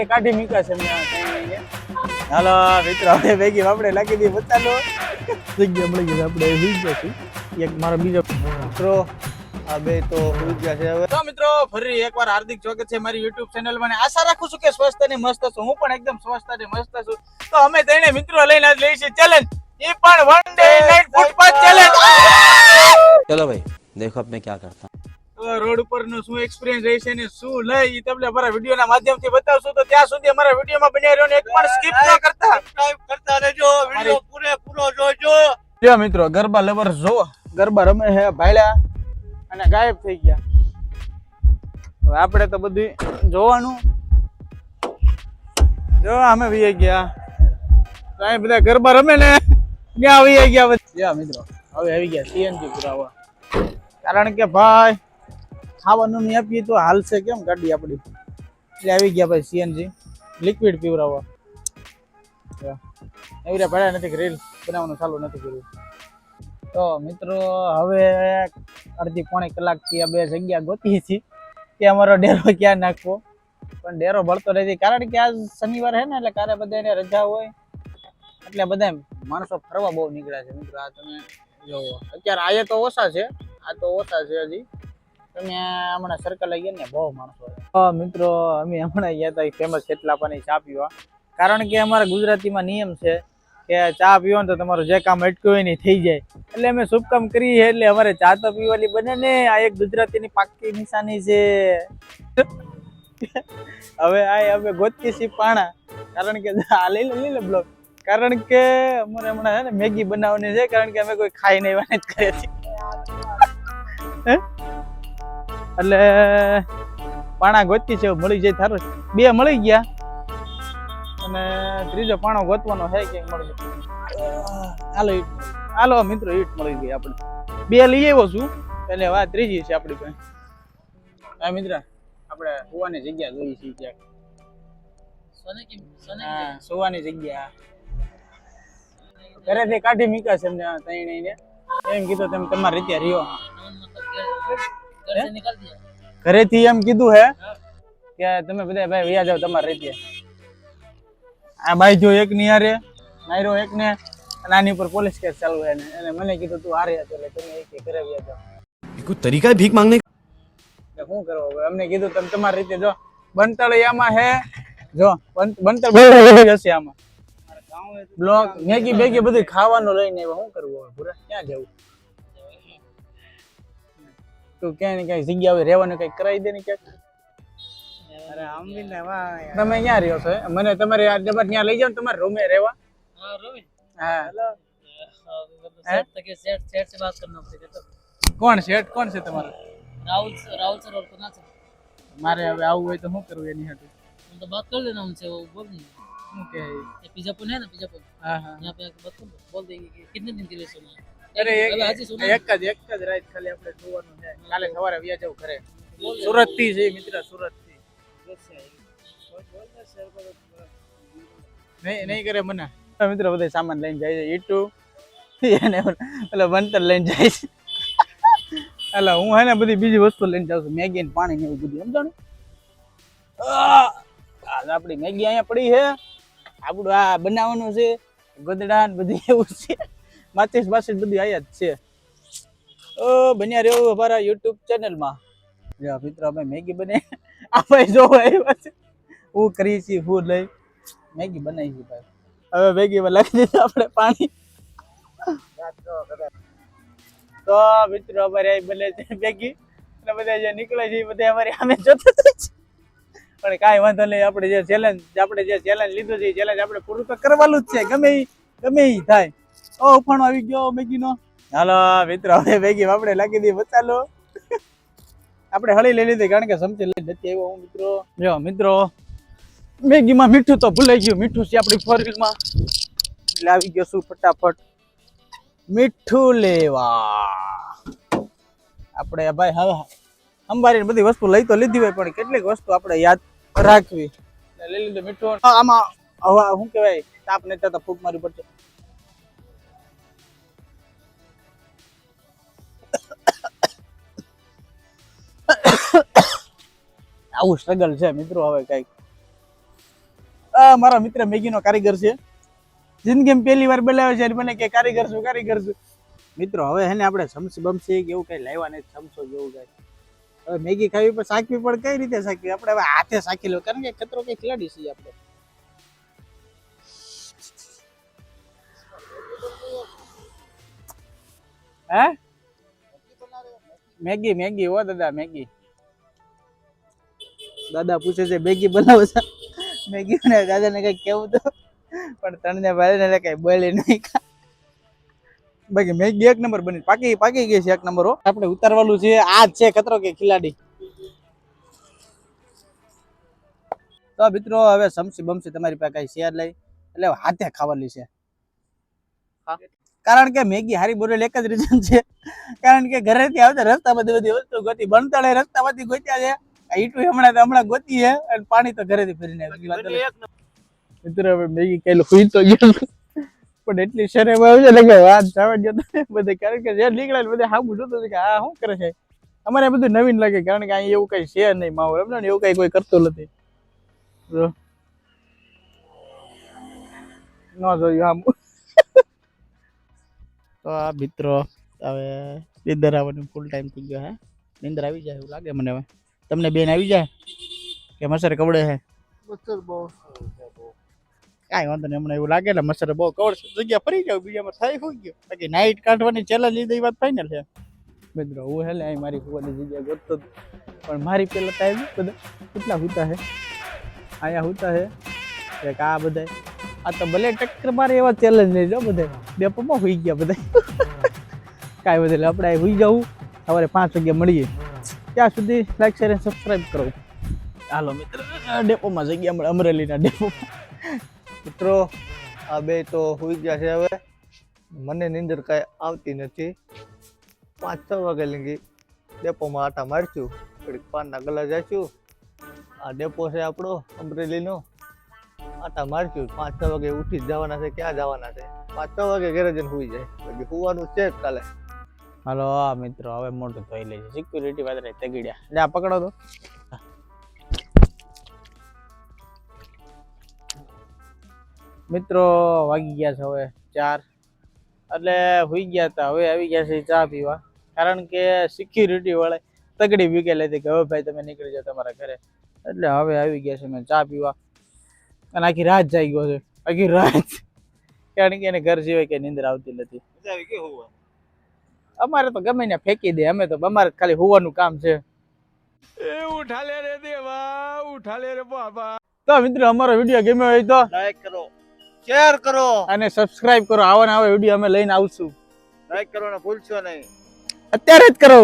એટલે કાઢી મીકા છે હાલો મિત્રો હવે ભેગી આપણે લાગી દઈએ બતાલો જગ્યા મળી ગઈ આપણે સુઈ ગયા છીએ. એક મારો બીજો મિત્રો આ બે તો સુઈ ગયા છે હવે. તો મિત્રો ફરી એકવાર હાર્દિક સ્વાગત છે મારી YouTube ચેનલમાં આશા રાખું છું કે સ્વસ્થ ને મસ્ત છું. હું પણ એકદમ સ્વસ્થ ને મસ્ત છું. તો અમે તેને મિત્રો લઈને આજ લઈ છે ચેલેન્જ એ પણ one day night footpath challenge ચલો ભાઈ દેખો અબ મેં ક્યા કરતા. રોડ ઉપર નો શું એક્સપિરિયન્સ રહેશે ને શું લઈ તમને અમારા વીડિયો ના માધ્યમથી બતાવશું. તો ત્યાં સુધી અમારા વીડિયો માં બન્યા રહ્યો ને એક પણ સ્કીપ ન કરતા. કરતા રહેજો. વીડિયો પૂરે પૂરો જોજો. જો મિત્રો ગરબા લવર જો ગરબા રમે છે ભાઈલા અને ગાયબ થઈ ગયા. હવે આપણે તો બધું જોવાનું. જો અમે વીએ ગયા. ત્યાં બધા ગરબા રમે ને? ત્યાં વીએ ગયા બધા? મિત્રો હવે આવી ગયા સીએનજી પુરાવા. કારણ કે ભાઈ ખાવાનું નહીં આપીએ તો હાલશે કેમ ગાડી આપણી? એટલે આવી ગયા ભાઈ સીએનજી. લિક્વિડ પીવરાવવા એવી રીતે ભર્યા નથી રીલ બનાવવાનું ચાલુ નથી કર્યું. તો મિત્રો, હવે અડધી પોણી કલાકથી આ બે જગ્યા ગોતી છીએ કે અમારો ડેરો ક્યાં નાખવો. પણ ડેરો ભળતો નથી, કારણ કે આજ શનિવાર છે ને, એટલે કાલે બધાને રજા હોય. એટલે બધા માણસો ફરવા બહુ નીકળ્યા છે. મિત્રો, આ તમે જોવો. અત્યારે આયે તો ઓછા છે, આ તો ઓછા છે હજી. તમે હમણાં સર્કલ ગયા ને, બહુ માણસો મિત્રો, અમે હમણાં ગયા હતા ફેમસ કેટલા પાણી ચા પીવા. કારણ કે અમારા ગુજરાતીમાં નિયમ છે કે ચા પીવો ને તો તમારું જે કામ અટક્યું હોય ને થઈ જાય. એટલે અમે શુભ કામ કરીએ એટલે અમારે ચા તો પીવાની બને ને, આ એક ગુજરાતીની પાકી નિશાની છે. હવે આ અમે ગોતકી સી પાણા. કારણ કે, આ લઈ લે લઈ લે બ્લોક કારણ કે અમારે હમણાં છે ને મેગી બનાવવાની છે, કારણ કે અમે કોઈ ખાઈ નહીં વાત જ હે? એટલે પાણા ગોતકી છે મળી જાય થારું બે મળી ગયા. અને ત્રીજો પાણો ગોતવાનો છે ક્યાંક મળી જાય હાલો ઈટ હાલો મિત્રો ઈટ મળી ગઈ આપણે. બે લઈ આવ્યો છું. એટલે વાત ત્રીજી છે આપણી પાસે. હા મિત્ર આપણે સુવાની જગ્યા જોઈએ છે ક્યાંક. સુવાની જગ્યા. ઘરેથી કાઢી મીકા છે એમને ત્રણેય એમ કીધું તેમ તમારી રીતે રહ્યો. ઘરેથી એમ કીધું હે કે તમે બધા ભાઈ વ્યા જાવ તમારે રીતે આ ભાઈ જો એક નિયારે નાયરો એક ને નાની પર પોલીસ કેસ ચાલુ હે અને મને કીધું તું હારે એટલે તમે એક ઘરે વ્યા જાવ કોઈ તરીકા ભીખ માંગને? શું કરો અમને કીધું તમે તમારી રીતે જો. એમાં હે જો. બંતળ જશે આમાં. બ્લોક મેગી બેગી બધું ખાવાનું લઈને શું કરવું પૂરા ક્યાં જવું? તું ક્યાંય ને ક્યાંય જગ્યા હોય રહેવાનું કઈ કરાવી દે ને ક્યાંક અરે આમ બી ને તમે ક્યાં રહ્યો છો મને તમારે આ જબર ત્યાં લઈ જાવ ને તમારે રૂમે રહેવા हाँ रोवी હા सेठ तक सेठ सेठ से बात करना पड़ेगा तो કોણ શેઠ કોણ છે તમારે राहुल राहुल सर और कुना सर મારે હવે આવવું હોય તો શું કરવું એની હાટુ हम तो बात कर लेना उनसे वो बोल देंगे શું કહે ये पिजापुर है ना पिजापुर હા હા यहाँ पे आके बात कर लो बोल देंगे कि कितने दिन के लिए सोना है અરે એક જ એક જ રાત ખાલી આપણે જોવાનું છે. કાલે સવારે વ્યા જવું ઘરે. સુરતથી છે મિત્ર સુરતથી નહીં નહીં કરે મને. મિત્ર બધા સામાન લઈને જાય છે ઈટુ. એને એટલે બનતર લઈને જાય છે. એટલે હું હે ને બધી બીજી વસ્તુ લઈને જાઉં છું. મેગી ને પાણી ને એવું બધું સમજાણું? આપડી મેગી અહીંયા પડી છે. આપણું આ બનાવવાનું છે. ગોદડા ને બધું એવું છે. માચીસ બાચીસ બધું આયા જ છે. ઓ બન્યા રહ્યો અમારા યુટ્યુબ ચેનલમાં જો મિત્રો, અમે મેગી બને આપણે જોવા આવ્યા છે હું કરી છીએ હું લઈ. મેગી બનાવી છે ભાઈ. હવે મેગીમાં લખી દીધું આપણે પાણી. તો મિત્રો, અમારે અહીં બને છે મેગી. અને બધા જે નીકળે છે એ બધા અમારે સામે જોતા જ છે. પણ કાંઈ વાંધો નહીં, આપણે જે ચેલેન્જ આપણે જે ચેલેન્જ લીધું છે એ ચેલેન્જ આપણે પૂરું તો કરવાનું જ છે. ગમે ગમે એ થાય. ઓ ઉફાણો આવી ગયો, મેગીનો. હાલો, મિત્રો, હવે મેગી આપણે લાગી દઈએ બચાલો. આપણે હળી લઈ લીધી, કારણ કે સમજી લઈ નથી આવ્યો હું, મિત્રો. જો, મિત્રો, મેગીમાં મીઠું તો ભૂલાઈ ગયું. મીઠું છે આપણી ફોર વ્હીલમાં એટલે આવી ગયો છું ફટાફટ. મીઠું લેવા. આપણે ભાઈ હવે અંબારી બધી વસ્તુ લઈ તો લીધી હોય, પણ કેટલીક વસ્તુ આપણે યાદ રાખવી. લઈ લીધું મીઠું. આમાં હવા શું કહેવાય? તાપ નહીં થતા ફૂંક મારી પડશે. આવું સ્ટ્રગલ છે મિત્રો હવે કંઈક. આ મારા મિત્ર મેગીનો કારીગર છે. જિંદગીમાં પહેલી વાર બોલાવે છે મને કે કારીગર છું કારીગર છું. મિત્રો, હવે હે ને આપણે સમસી બમસી એવું કઈ લાવ્યા નહીં સમસો જેવું કઈ. હવે મેગી ખાવી પણ સાકવી પણ કઈ રીતે સાકવી આપણે હવે હાથે સાકી લો, કારણ કે કચરો કઈ ખેલાડી છીએ આપણે. હે? મેગી મેગી, હો દાદા, મેગી. દાદા પૂછે છે મેગી બનાવો છો? મેગી ને દાદાને કઈ કેવું તો પણ તણને ભાઈ ને કઈ બળે નહીં. બાકી મેગી એક નંબર બની પાકી પાકી ગઈ છે એક નંબર હો. આપણે ઉતારવાનું છે આ જ છે ખતરો કે ખિલાડી. તો મિત્રો હવે સમસી બમસી તમારી પાસે કઈ શેર લઈ એટલે હાથે ખાવાની છે. કારણ કે મેગી હારી બોલેલ એક જ રીઝન છે. કારણ કે ઘરેથી આવતા રસ્તા બધી બધી વસ્તુ ગોતી બનતાળે રસ્તા બધી ગોત્યા છે. ઈટુ હમણાં તો હમણાં ગોતી હે, અને પાણી તો ઘરેથી ફરીને આવી. મિત્ર, હવે મેગી કઈ હુઈ તો ગયો પણ એટલી શરમ આવે છે વાત જવા ગયો ને બધે કારણ કે જે નીકળે ને બધે જોતું હતું કે આ શું કરે છે? અમારે બધું નવીન લાગે, કારણ કે અહીં એવું કઈ છે નહીં માહોલ એમને એવું કઈ કોઈ કરતું નથી. ન જોયું આમ તો આ મિત્રો, હવે નિંદર આવવાનું ફૂલ ટાઈમ થઈ ગયો, હે? નિંદર આવી જાય એવું લાગે મને હવે. તમને બેન આવી જાય? કે મસર કવડે હે? કાંઈ વાંધો નહીં હમણાં એવું લાગે ને મસર બહુ કવડ જગ્યા ફરી જાવ બીજામાં થાય હોઈ ગયો? બાકી નાઇટ કાઢવાની ચેલેન્જ લીધી એ વાત ફાઇનલ છે. મિત્રો હું હેલે અહીં મારી ફુવાની જગ્યા ગોતતો પણ મારી પેલા ટાઈમ બધા. કેટલા હોતા હે? અહીંયા હોતા હે? એક આ બધા આ તો ભલે ટક્કર મારે એવા ચેલેન્જ નહીં જો બધા ડેપોમાં હોઈ ગયા બધા કાંઈ બધા આપણે હોઈ જવું સવારે પાંચ વાગ્યા મળીએ. ત્યાં સુધી લાઈક શેર અને સબસ્ક્રાઈબ કરો. હાલો મિત્ર ડેપોમાં જગ્યા મળે અમરેલીના ડેપો મિત્રો, આ બે તો હોઈ ગયા છે હવે. મને નીંદર કાંઈ આવતી નથી. પાંચ છ વાગે લીંગી ડેપોમાં આટા મારશું. થોડીક પાનના ગલા જઈશું આ ડેપો છે આપણો, અમરેલીનો. આટા મારશું. પાંચ છ વાગે ઉઠી જવાના છે. ક્યાં જવાના છે? પાંચ છ વાગે ઘરે જઈને હોઈ જાય. પછી હોવાનું છે જ કાલે. હાલો મિત્રો, હવે મોટું ધોઈ લે છે સિક્યુરિટી વાદરે તગડ્યા. લે, આ પકડો તો. મિત્રો, વાગી ગયા છે હવે ચાર. એટલે હુઈ ગયા હતા હવે આવી ગયા છે ચા પીવા. કારણ કે સિક્યુરિટી વાળે તગડી વીકે લેતી કે, હવે ભાઈ, તમે નીકળી જાઓ તમારા ઘરે. એટલે હવે આવી ગયા છે મેં ચા પીવા. અને આખી રાત જાય ગયો છે. આખી રાત. કારણ કે એને ઘર સિવાય કે નિંદર આવતી નથી. અમારે તો ગમે ને ફેંકી દે અમે તો અમારે ખાલી હોવાનું કામ છે. તો મિત્રો અમારો વીડિયો ગમ્યો હોય તો લાઈક કરો શેર કરો. અને સબસ્ક્રાઇબ કરો આવા ને આવા વીડિયો અમે લઈને આવશું. લાઈક કરવાનું ભૂલશો નહીં. અત્યારે જ કરો.